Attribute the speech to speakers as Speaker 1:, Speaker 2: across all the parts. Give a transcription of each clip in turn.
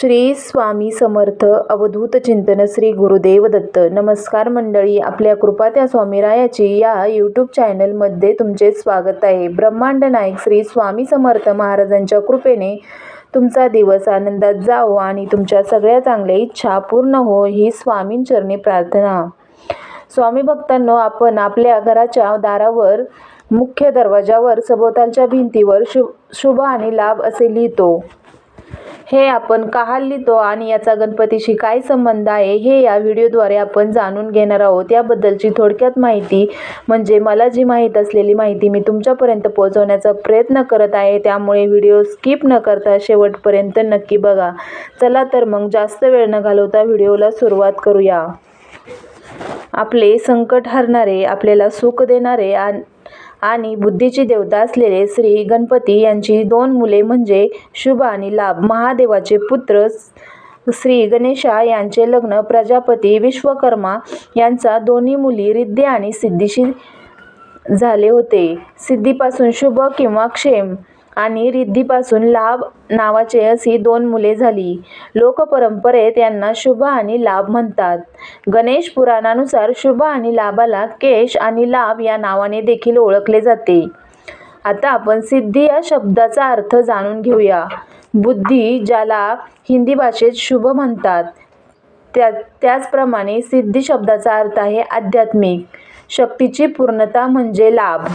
Speaker 1: श्री स्वामी समर्थ अवधूत चिंतन श्री गुरुदेव दत्त. नमस्कार मंडळी आपल्या कृपा त्या स्वामीरायाची या यूट्यूब चॅनलमध्ये तुमचे स्वागत आहे. ब्रह्मांड नायक श्री स्वामी समर्थ महाराजांच्या कृपेने तुमचा दिवस आनंदात जाओ आणि तुमच्या सगळ्या चांगल्या इच्छा पूर्ण हो ही स्वामींचरणी प्रार्थना. स्वामी भक्तांनो आपण आपल्या घराच्या दारावर मुख्य दरवाजावर सभोवतालच्या भिंतीवर शुभ शुभ आणि लाभ असे लिहितो. हे आपण का लिहितो आणि याचा गणपतीशी काय संबंध आहे हे या व्हिडिओद्वारे आपण जाणून घेणार आहोत. याबद्दलची थोडक्यात माहिती म्हणजे मला जी माहीत असलेली माहिती मी तुमच्यापर्यंत पोहोचवण्याचा प्रयत्न करत आहे. त्यामुळे व्हिडिओ स्किप न करता शेवटपर्यंत नक्की बघा. चला तर मग जास्त वेळ न घालवता व्हिडिओला सुरुवात करूया. आपले संकट हरणारे आपल्याला सुख देणारे आणि आणि बुद्धीची देवता असलेले श्री गणपती यांची दोन मुले म्हणजे शुभ आणि लाभ. महादेवाचे पुत्र श्री गणेशा यांचे लग्न प्रजापती विश्वकर्मा यांचा दोन्ही मुली रिद्धी आणि सिद्धीशी झाले होते. सिद्धीपासून शुभ किंवा क्षेम आणि रिद्धीपासून लाभ नावाचे अशी दोन मुले झाली. लोकपरंपरेत यांना शुभ आणि लाभ म्हणतात. गणेश पुराणानुसार शुभ आणि लाभाला केश आणि लाभ या नावाने देखील ओळखले जाते. आता आपण सिद्धी या शब्दाचा अर्थ जाणून घेऊया. बुद्धी ज्याला हिंदी भाषेत शुभ म्हणतात त्या त्याचप्रमाणे सिद्धी शब्दाचा अर्थ आहे आध्यात्मिक. शक्तीची पूर्णता म्हणजे लाभ.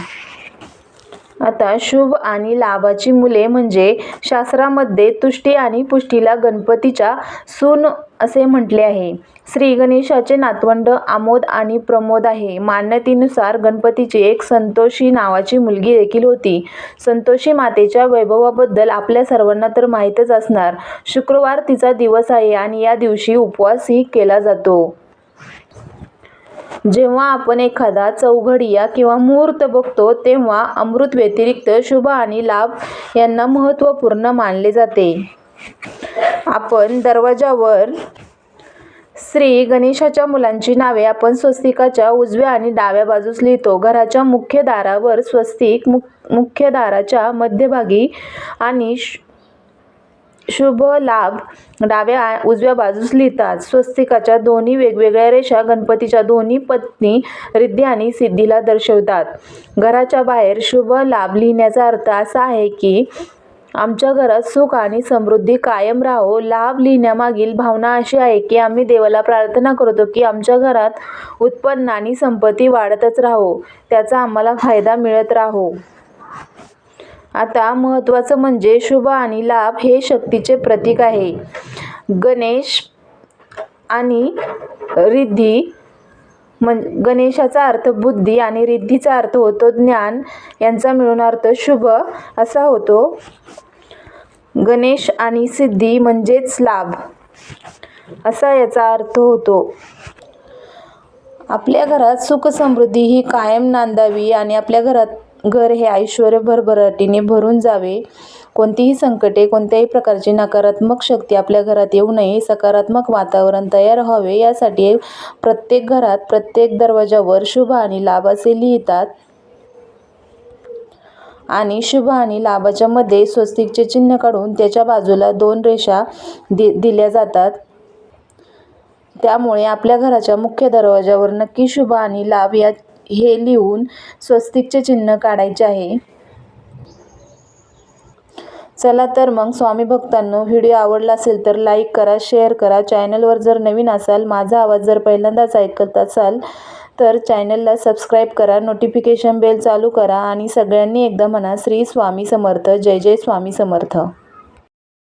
Speaker 1: आता शुभ आणि लाभाची मुले म्हणजे शास्त्रामध्ये तुष्टी आणि पुष्टीला गणपतीच्या सून असे म्हटले आहे. श्री गणेशाचे नातवंड आमोद आणि प्रमोद आहे. मान्यतेनुसार गणपतीची एक संतोषी नावाची मुलगी देखील होती. संतोषी मातेच्या वैभवाबद्दल आपल्या सर्वांना तर माहीतच असणार. शुक्रवार तिचा दिवस आहे आणि या दिवशी उपवासही केला जातो. जेव्हा आपण एखादा चौघडिया किंवा मुहूर्त बघतो तेव्हा अमृत व्यतिरिक्त शुभ आणि लाभ यांना महत्त्वपूर्ण मानले जाते. आपण दरवाजावर श्री गणेशाच्या मुलांची नावे आपण स्वस्तिकाच्या उजव्या आणि डाव्या बाजूस लिहितो. घराच्या मुख्य दारावर स्वस्तिक मुख्य दाराच्या मध्यभागी आणि श- शुभ लाभ. डाव्या उजव्या बाजूस लिहितात स्वस्तिकाच्या दोन्ही वेगवेगळ्या रेषा गणपतीच्या दोन्ही पत्नी रिद्धी आणि सिद्धीला दर्शवतात. घराच्या बाहेर शुभ लाभ लिहिण्याचा अर्थ असा आहे की आमच्या घरात सुख आणि समृद्धी कायम राहो. लाभ लिहिण्यामागील भावना अशी आहे की आम्ही देवाला प्रार्थना करतो की आमच्या घरात उत्पन्न आणि संपत्ती वाढतच राहो. त्याचा आम्हाला फायदा मिळत राहो. आता महत्त्वाचं म्हणजे शुभ आणि लाभ हे शक्तीचे प्रतीक आहे. गणेश आणि रिद्धी म्हण गणेशाचा अर्थ बुद्धी आणि रिद्धीचा अर्थ होतो ज्ञान. यांचा मिळून अर्थ शुभ असा होतो. गणेश आणि सिद्धी म्हणजेच लाभ असा याचा अर्थ होतो. आपल्या घरात सुख समृद्धी ही कायम नांदावी आणि आपल्या घरात घर हे ऐश्वर भरभराटीने भरून जावे. कोणतीही संकटे कोणत्याही प्रकारची नकारात्मक शक्ती आपल्या घरात येऊ नये सकारात्मक वातावरण तयार व्हावे यासाठी प्रत्येक घरात प्रत्येक दरवाजावर शुभ आणि लाभ असे लिहितात. आणि शुभ आणि लाभाच्या मध्ये स्वस्तिकचे चिन्ह काढून त्याच्या बाजूला दोन रेषा दि दिल्या जातात. त्यामुळे आपल्या घराच्या मुख्य दरवाजावर नक्की शुभ आणि लाभ या हे लिहून स्वस्तिकचे चिन्ह काढायचे आहे. चला तर मग स्वामी भक्तांनो व्हिडिओ आवडला असेल तर लाईक करा शेअर करा. चॅनलवर जर नवीन असाल माझा आवाज जर पहिल्यांदाच ऐकत असाल तर चॅनलला सबस्क्राईब करा नोटिफिकेशन बेल चालू करा आणि सगळ्यांनी एकदा म्हणा श्री स्वामी समर्थ जय जय स्वामी समर्थ.